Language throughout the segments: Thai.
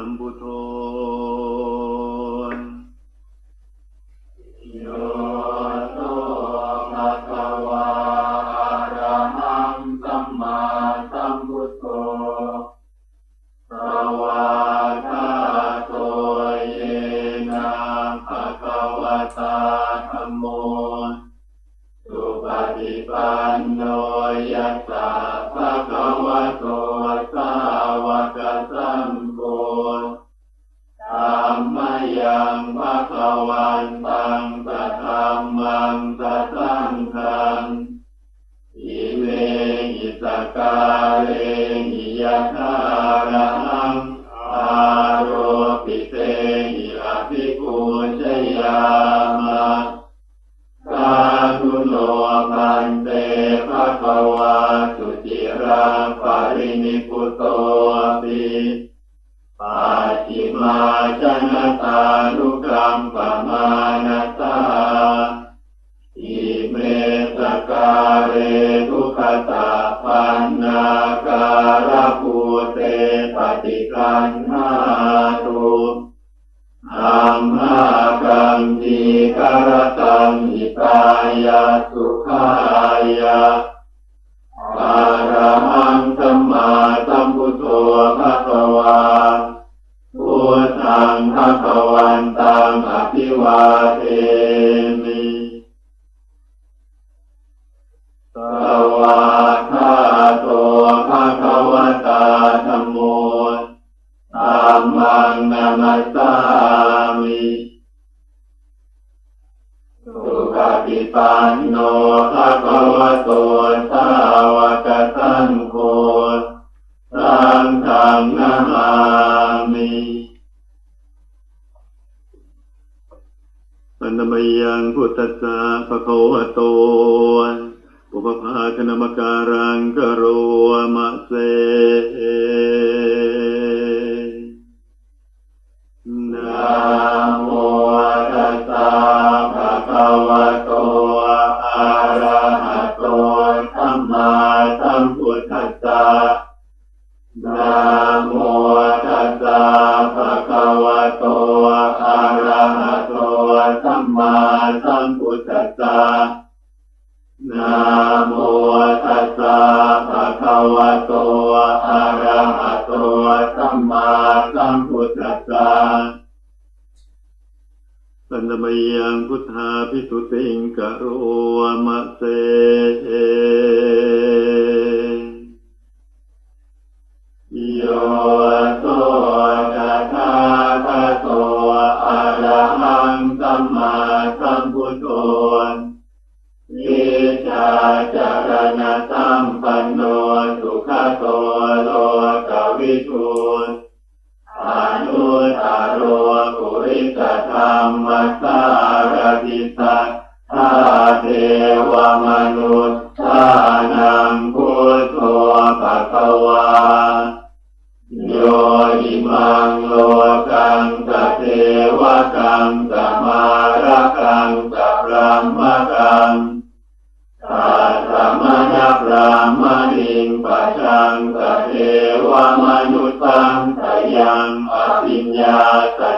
很不错。 ตังคังอิเวหิตกา เรทุกขตา ตมยังพุทธาพิสุติงกะโรมะเส มมัสสารติสัทธาเทวมนุ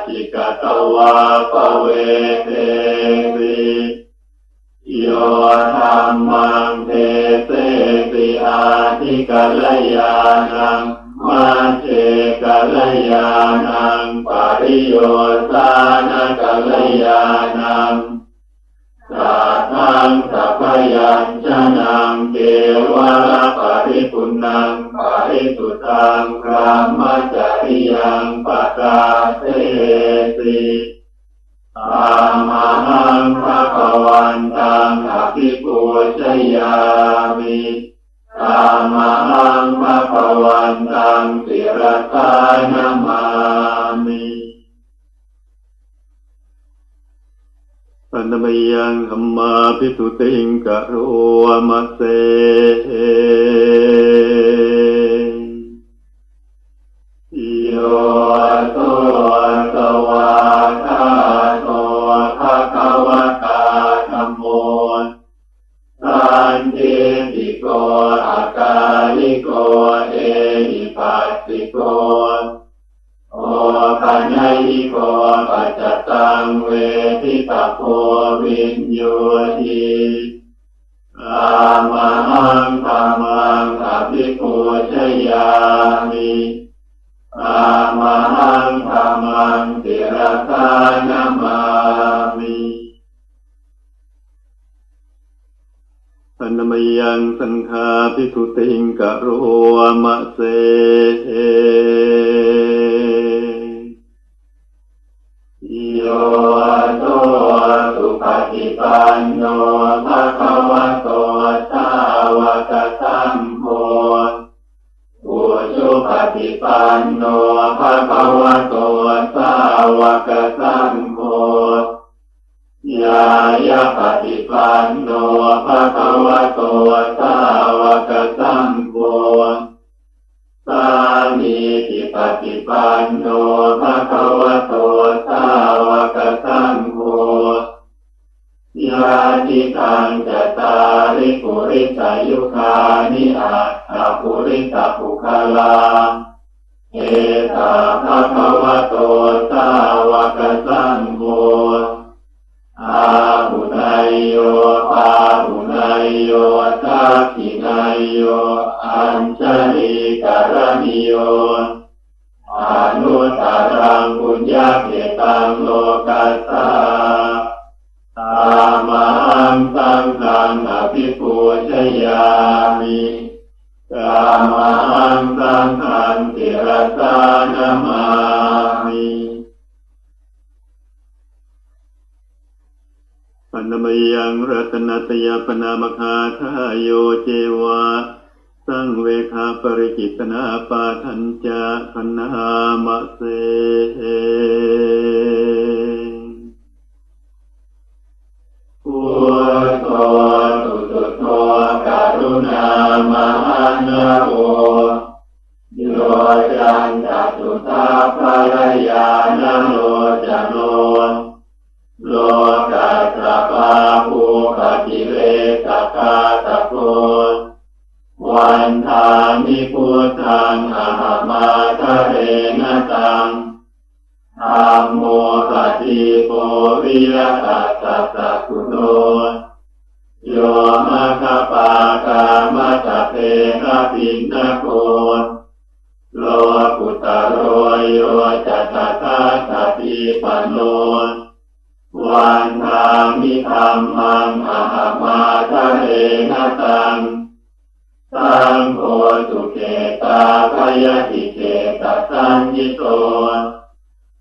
ติกะตวาปเวเตติโยธรรมังเทเสติอาทิกัลยาณังมาเจกัลยาณังปาริโยตานะกัลยาณัง สัตทังสัพยัญชนะเกวะละปริปุนังปริสุตังพรามจริยังปตาเทสิตามหังพระกวันตังอภิปุชยามิตามหังพระกวันตังสิรตานามามิ นมยังธรรมาพิสุติงกะโรมะเส สันนมยังสังฆาภิกขุติงกะโรมะเสโยโตสุปฏิปันโนภะคะวะโตสาวกสังโฆอุชุปฏิปันโนภะคะวะโตสาวกสังโฆยายาป วันโนภะคะวะโต โย อัญชลีการณิโยอนุตตรังปุญญาเกตังโลกัสสาตามังสังฆังอภิปูชยามิกามังสังฆังติรสานามามิปันนมยังรัตนตยปนามคาทายโยเจวะ สังเวคาปริจิตนาปาทัญจะพนามะเส ธัมโมปฏิโปวิยตัสสะสะกุโตโยมะคปากามะตะเพนะปินนะโกโลกุตโรโยจัตตาสติปันโนวันทามิธรรมังอหมาทะเรนะตังสังโฆสุเกตาพยติเกตสัญญิโต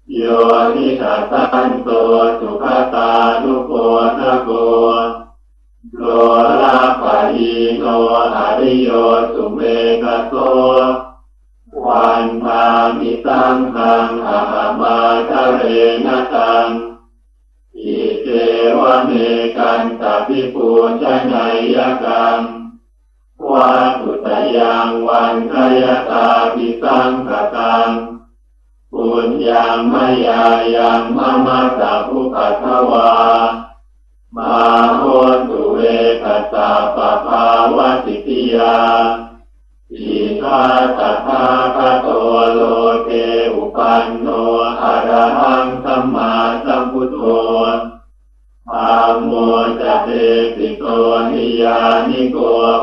โยนิสัสสันโตสุขตานุโกทะโกโลลาปะหิโนอริโยสุเมกะโตวันทามิตังคังอาหามาทะเรนะตังอิเตวะเมกันตาปิปูชนัยยกังวาตุตยังวันทยตาปิสังกตัง ปุญญามยายังมะมะตาภุปัสสวา มาโหตุเวกัสสะปะภาวะสิทธิยาอิทาตถาคโตโลเกอุปันโนอะระหังสัมมาสัมพุทโธ มโมจะเตปิโตนิยานิโก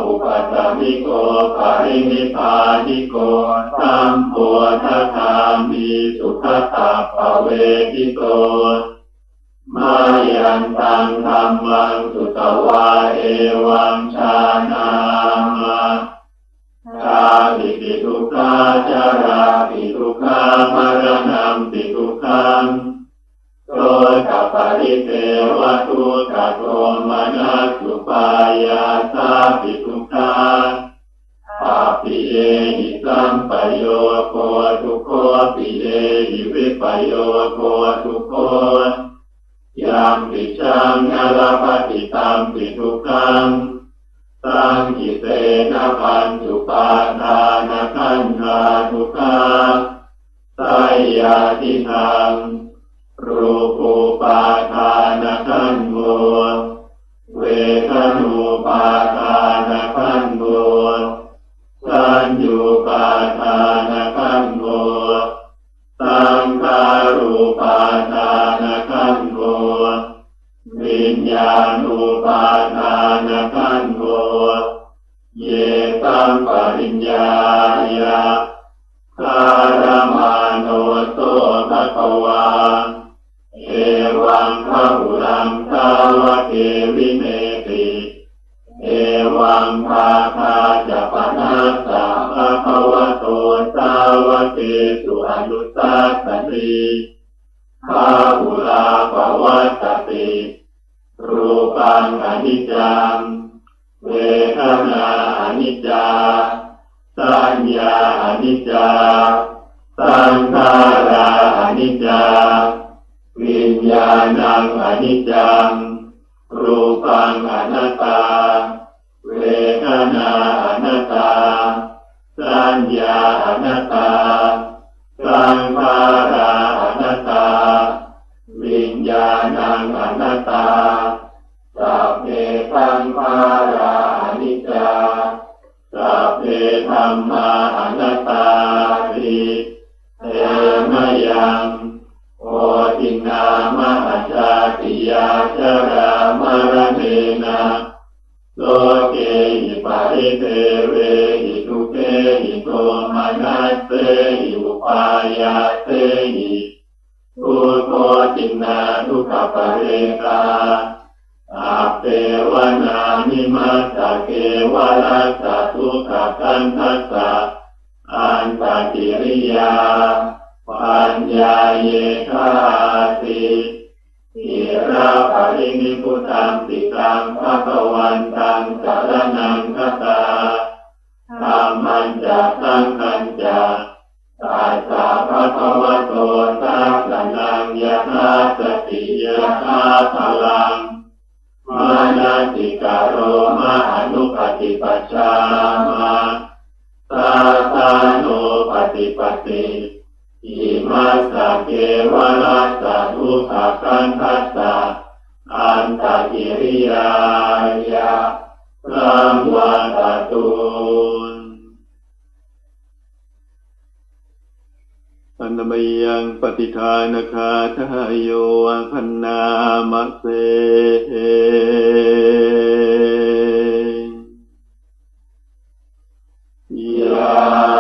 อุปัฏฐานิโกปารินิพานิโกสัมโพธคามิสุขตาภเวทิโตมายันตังธรรมังสุตวาเอวังชานามาชาปิปิทุกขาจาราปิทุก ริเทวทุกขโทมนาสุปายาสาปิทุกาปาปิเยหิสัมปโยโคทุโคปิเยหิวิปโยโคทุโคยามปิชังนาลปฏิตามปิทุกังสังกิเตนะปัญจุปาทานะขันธาทุกขาสายยาติทาง รูปูปาทานะขันโมเวทนูปาทานะขันโมสัญญูปาทานะขันโมสังขารูปาทานะขันโมวิญญาณูปาทานะขันโมเยตังปริญญาญา ทนาอนิจจา สัญญาอนิจจา สังขาราอนิจจา วิญญาณังอนิจจัง รูปังอนัตตา เวทนาอนัตตา สัญญาอนัตตา สังขาราอนัตตา วิญญาณังอนัตตาสัพเพสังขารา สัพเพธรรมานัตตาติเตมยังโอตินามหชาติยาชรามรเนนะโลเกหิปะริเทเวหิทุเกหิโตมนัสเตหิอุปายาเตหิทุโคจินนาทุกขปะเรกาอา เปวนามิมัสสะเกวรัสสะทุกขกันทัสสะอันตกิริยา ปัญญาเยคาติอิราภรินิพุตังติตังภะคะวันตังสารนังคตาธรรมันจะสังคัญจะตาสาภะคะวะโตสัพพนังยะธาสติยะธาพลัง ติกาโรมาอนุปฏิปัชามาตาตาโนปฏิปติอิมาสเกวรัสสะทุกขกันทัสสะอันตกิริยายะสัมวัตตุ อันมยังปฏิทานคาทายโยพันนามะเสยา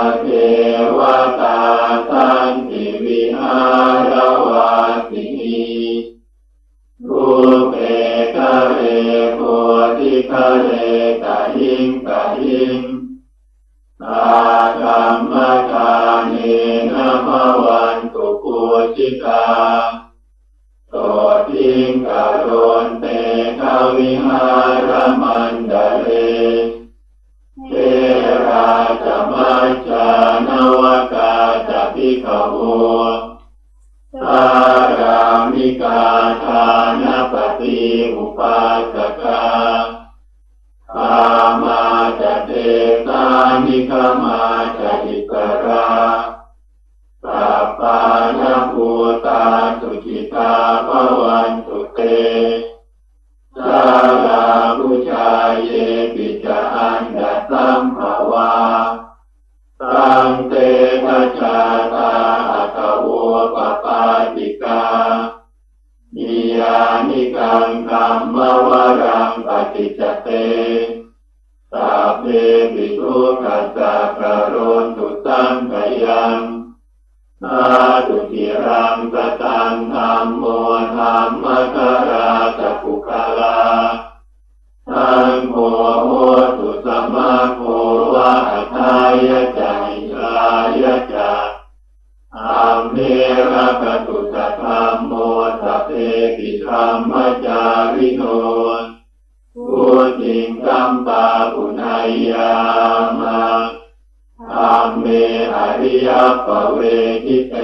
ริกาทานปฏิอุปาสกาปามาจะเตตานิคาม นิกังกรรมวรังปฏิจเตสาเพปิทุกัสสะกะโรนตุสังกยังอาตุจิรังสตังธรรมโมธรรมกราจะปุคลาทังโมโหตุสมมาโควะทายะจานิชายะจาอัมเมระกตุสะธรรมโมสพ เพปิธรรมจาริโนผู้จิงกัมปาปุนายยามาธรรมเมอริยปเวทิเต